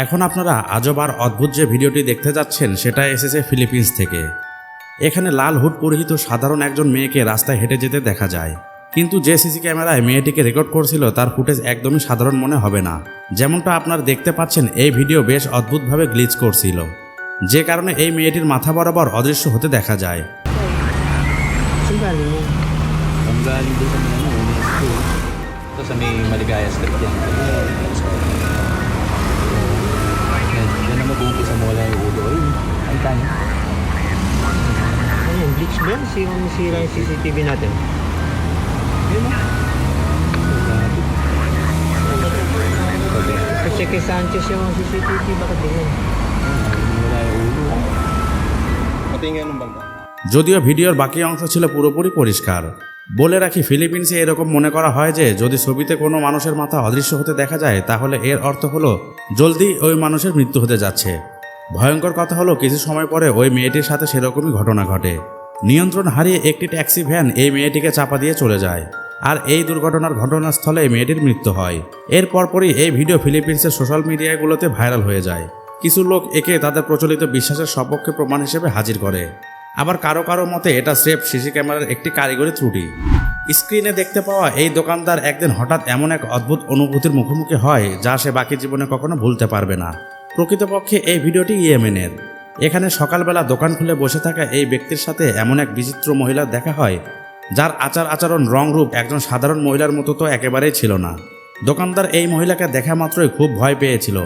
এখন আপনারা আজব আর অদ্ভুত যে ভিডিওটি দেখতে যাচ্ছেন সেটা এসেছে ফিলিপিন্স থেকে এখানে লাল হুড পরিহিত সাধারণ একজন মেয়েকে রাস্তায় হেঁটে যেতে দেখা যায় কিন্তু যে সিসি ক্যামেরায় মেয়েটিকে রেকর্ড করছিল তার ফুটেজ একদমই সাধারণ মনে হবে না যেমনটা আপনার দেখতে পাচ্ছেন এই ভিডিও বেশ অদ্ভুতভাবে গ্লিচ করছিল যে কারণে এই মেয়েটির মাথা বরাবর অদৃশ্য হতে দেখা যায় mag-uumpisa mo wala yung ulo. Ayun, ay tayo. Ano yun? Bleach ba yan? Sirang sira yung CCTV natin. Ayun na. Sabi, Kasi kay Sanchez yung CCTV, bakit din yun? wala yung ulo. Patingin ng bangka. যদিও ভিডিওর বাকি অংশ ছিল পুরোপুরি পরিষ্কার বলে রাখি, ফিলিপিন্সে এরকম মনে করা হয় যে, যদি ছবিতে কোনো মানুষের মাথা অদৃশ্য হতে দেখা যায়, তাহলে এর অর্থ হলো, জলদি ওই মানুষের মৃত্যু হতে যাচ্ছে। ভয়ঙ্কর কথা হলো, কিছু সময় পরে ওই মেয়েটির সাথে সেরকমই ঘটনা ঘটে। নিয়ন্ত্রণ হারিয়ে একটি ট্যাক্সি ভ্যান এই মেয়েটিকে চাপা দিয়ে চলে যায়। আর এই দুর্ঘটনার ঘটনাস্থলে মেয়েটির মৃত্যু হয়। এর পরপরই এই ভিডিও ফিলিপিন্সের সোশ্যাল মিডিয়াগুলোতে ভাইরাল হয়ে যায়। কিছু লোক একে তাদের প্রচলিত বিশ্বাসের সপক্ষে প্রমাণ হিসেবে হাজির করে। আবার কারও কারও মতে এটা স্রেফ সিসি ক্যামেরার একটি কারিগরি ত্রুটি। স্ক্রিনে দেখতে পাওয়া এই দোকানদার একদিন হঠাৎ এমন এক অদ্ভুত অনুভূতির মুখোমুখি হয় যা সে বাকি জীবনে কখনো ভুলতে পারবে না। প্রকৃতপক্ষে এই ভিডিওটি ইয়েমেনের। এখানে সকালবেলা দোকান খুলে বসে থাকা এই ব্যক্তির সাথে এমন এক বিচিত্র মহিলার দেখা হয়, যার আচার আচরণ রং রূপ একজন সাধারণ মহিলার মতো তো একেবারেই ছিল না। দোকানদার এই মহিলাকে দেখা মাত্রই খুব ভয় পেয়েছিল,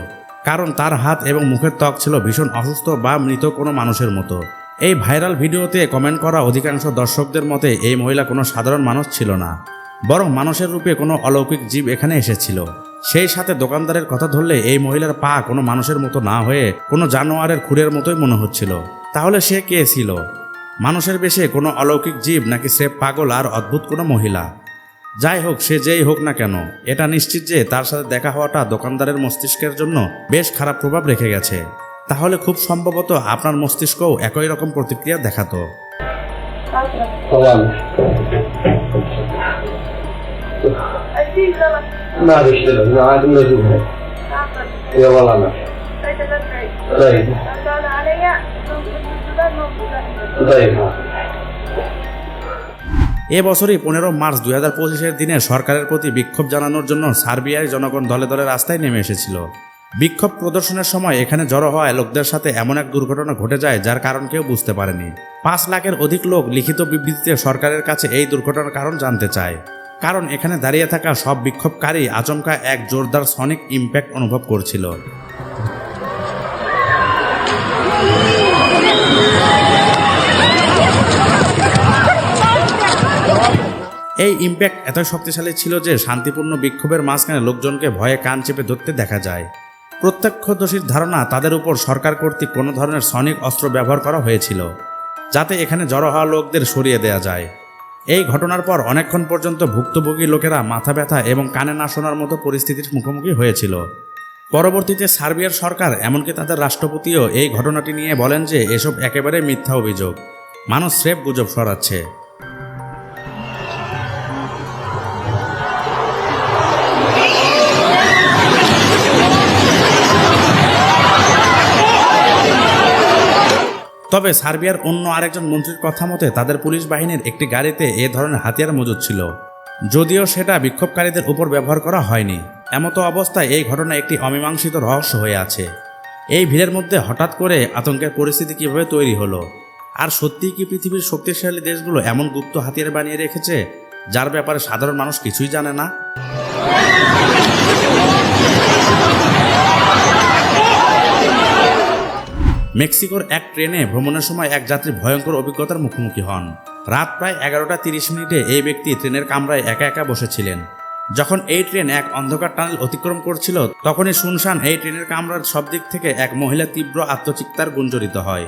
কারণ তার হাত এবং মুখের ত্বক ছিল ভীষণ অসুস্থ বা মৃত কোনো মানুষের মতো। এই ভাইরাল ভিডিওতে কমেন্ট করা অধিকাংশ দর্শকদের মতে এই মহিলা কোনো সাধারণ মানুষ ছিল না, বরং মানুষের রূপে কোনো অলৌকিক জীব এখানে এসেছিল। সেই সাথে দোকানদারের কথা ধরলে এই মহিলার পা কোনো মানুষের মতো না হয়ে কোনো জানোয়ারের খুরের মতোই মনে হচ্ছিল। তাহলে সে কে ছিল? মানুষের বেশে কোনো অলৌকিক জীব নাকি সে পাগল আর অদ্ভুত কোনো মহিলা? যাই হোক, সে যেই হোক না কেন, এটা নিশ্চিত যে তার সাথে দেখা হওয়াটা দোকানদারের মস্তিষ্কের জন্য বেশ খারাপ প্রভাব রেখে গেছে। তাহলে খুব সম্ভবত আপনার মস্তিষ্কও একই রকম প্রতিক্রিয়া দেখাতো। ha. এ বছরই পনেরো মার্চ দুই হাজার পঁচিশের দিনে সরকারের প্রতি বিক্ষোভ জানানোর জন্য সার্বিয়ার জনগণ দলে দলে রাস্তায় নেমে এসেছিল। বিক্ষোভ প্রদর্শনের সময় এখানে জড়ো হওয়া লোকদের সাথে এমন এক দুর্ঘটনা ঘটে যায় যার কারণ কেউ বুঝতে পারেনি। পাঁচ লাখের অধিক লোক লিখিত বিবৃতিতে সরকারের কাছে এই দুর্ঘটনার কারণ জানতে চায়। কারণ এখানে দাঁড়িয়ে থাকা সব বিক্ষোভকারী আচমকা এক জোরদার সনিক ইম্প্যাক্ট অনুভব করছিল। এই ইম্প্যাক্ট এত শক্তিশালী ছিল যে শান্তিপূর্ণ বিক্ষোভের মাঝখানে লোকজনকে ভয়ে কান চেপে ধরতে দেখা যায়। প্রত্যক্ষদর্শীর ধারণা তাদের উপর সরকার কর্তৃক কোনো ধরনের সনিক অস্ত্র ব্যবহার করা হয়েছিল, যাতে এখানে জড়ো হওয়া লোকদের সরিয়ে দেওয়া যায়। এই ঘটনার পর অনেকক্ষণ পর্যন্ত ভুক্তভোগী লোকেরা মাথা ব্যথা এবং কানে না শোনার মতো পরিস্থিতির মুখোমুখি হয়েছিল। পরবর্তীতে সার্বিয়ার সরকার, এমনকি তাদের রাষ্ট্রপতিও এই ঘটনাটি নিয়ে বলেন যে এসব একেবারে মিথ্যা অভিযোগ। মানুষ স্রেফ গুজব সরাচ্ছে তবে সার্বিয়ার অন্য আরেকজন মন্ত্রীর কথা মতে, তাদের পুলিশ বাহিনীর একটি গাড়িতে এ ধরনের হাতিয়ার মজুদ ছিল। যদিও সেটা বিক্ষোভকারীদের উপর ব্যবহার করা হয়নি। এমতো অবস্থায় এই ঘটনা একটি অমীমাংসিত রহস্য হয়ে আছে। এই ভিড়ের মধ্যে হঠাৎ করে আতঙ্কের পরিস্থিতি কীভাবে তৈরি হলো? আর সত্যিই কি পৃথিবীর শক্তিশালী দেশগুলো এমন গুপ্ত হাতিয়ার বানিয়ে রেখেছে, যার ব্যাপারে সাধারণ মানুষ কিছুই জানে না? মেক্সিকোর এক ট্রেনে ভ্রমণের সময় এক যাত্রী ভয়ঙ্কর অভিজ্ঞতার মুখোমুখি হন। রাত প্রায় এগারোটা তিরিশ মিনিটে এই ব্যক্তি ট্রেনের কামরায় একা একা বসেছিলেন। যখন এই ট্রেন এক অন্ধকার টানেল অতিক্রম করছিল, তখনই শুনশান এই ট্রেনের কামরার সব দিক থেকে এক মহিলা তীব্র আত্মচিৎকার গুঞ্জরিত হয়।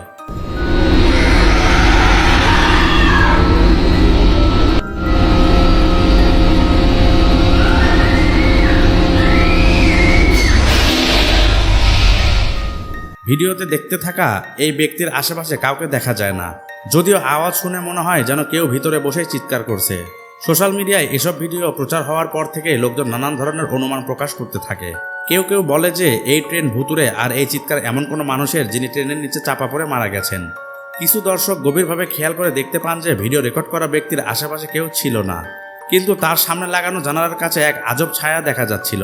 ভিডিওতে দেখতে থাকা এই ব্যক্তির আশেপাশে কাউকে দেখা যায় না। যদিও আওয়াজ শুনে মনে হয় যেন কেউ ভিতরে বসে চিৎকার করছে। সোশ্যাল মিডিয়ায় এসব ভিডিও প্রচার হওয়ার পর থেকে লোকজন নানান ধরনের অনুমান প্রকাশ করতে থাকে। কেউ কেউ বলে যে, এই ট্রেন ভুতুরে আর এই চিৎকার এমন কোনো মানুষের যিনি ট্রেনের নিচে চাপা পড়ে মারা গেছেন। কিছু দর্শক গভীরভাবে খেয়াল করে দেখতে পান যে, ভিডিও রেকর্ড করা ব্যক্তির আশেপাশে কেউ ছিল না। কিন্তু তার সামনে লাগানো জানালার কাছে এক আজব ছায়া দেখা যাচ্ছিল।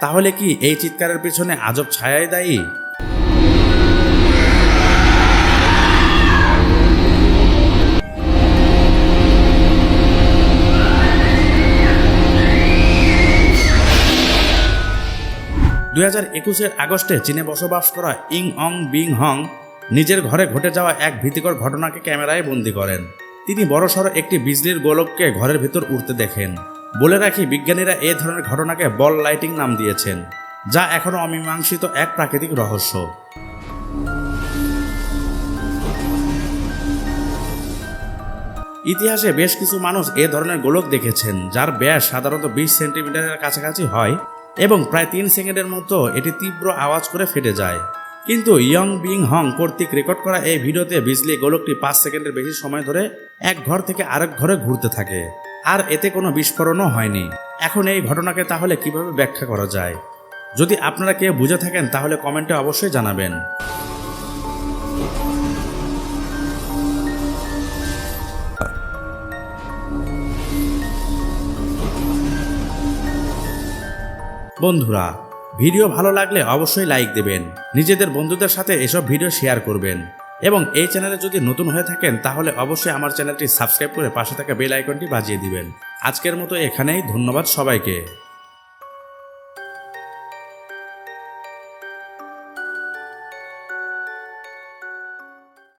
তাহলে কি এই চিৎকারের পিছনে আজব ছায়াই দায়ী? দুই হাজার একুশের আগস্টে চীনে বসবাস করা ইং অং বিং হং নিজের ঘরে ঘটে যাওয়া এক ভীতিকর ঘটনাকে ক্যামেরায় বন্দি করেন। তিনি বড়সড় একটি বিজলির গোলককে ঘরের ভিতর উঠতে দেখেন। বলে রাখি, বিজ্ঞানীরা এ ধরনের ঘটনাকে বল লাইটিং নাম দিয়েছেন, যা এখনও অমীমাংসিত এক প্রাকৃতিক রহস্য। ইতিহাসে বেশ কিছু মানুষ এ ধরনের গোলক দেখেছেন, যার ব্যাস সাধারণত বিশ সেন্টিমিটারের কাছাকাছি হয়। এবং প্রায় তিন সেকেন্ডের মতো এটি তীব্র আওয়াজ করে ফেটে যায়। কিন্তু ইয়ং বিং হং কর্তৃক রেকর্ড করা এই ভিডিওতে বিজলি গোলকটি পাঁচ সেকেন্ডের বেশি সময় ধরে এক ঘর থেকে আরেক ঘরে ঘুরতে থাকে। আর এতে কোনো বিস্ফোরণও হয়নি। এখন এই ঘটনাকে তাহলে কীভাবে ব্যাখ্যা করা যায়? যদি আপনারা কেউ বুঝে থাকেন, তাহলে কমেন্টে অবশ্যই জানাবেন। বন্ধুরা, ভিডিও ভালো লাগলে অবশ্যই লাইক দেবেন। নিজেদের বন্ধুদের সাথে এসব ভিডিও শেয়ার করবেন। এবং এই চ্যানেলে যদি নতুন হয়ে থাকেন, তাহলে অবশ্যই আমার চ্যানেলটি সাবস্ক্রাইব করে পাশে থাকা বেল আইকনটি বাজিয়ে দিবেন। আজকের মতো এখানেই, ধন্যবাদ সবাইকে।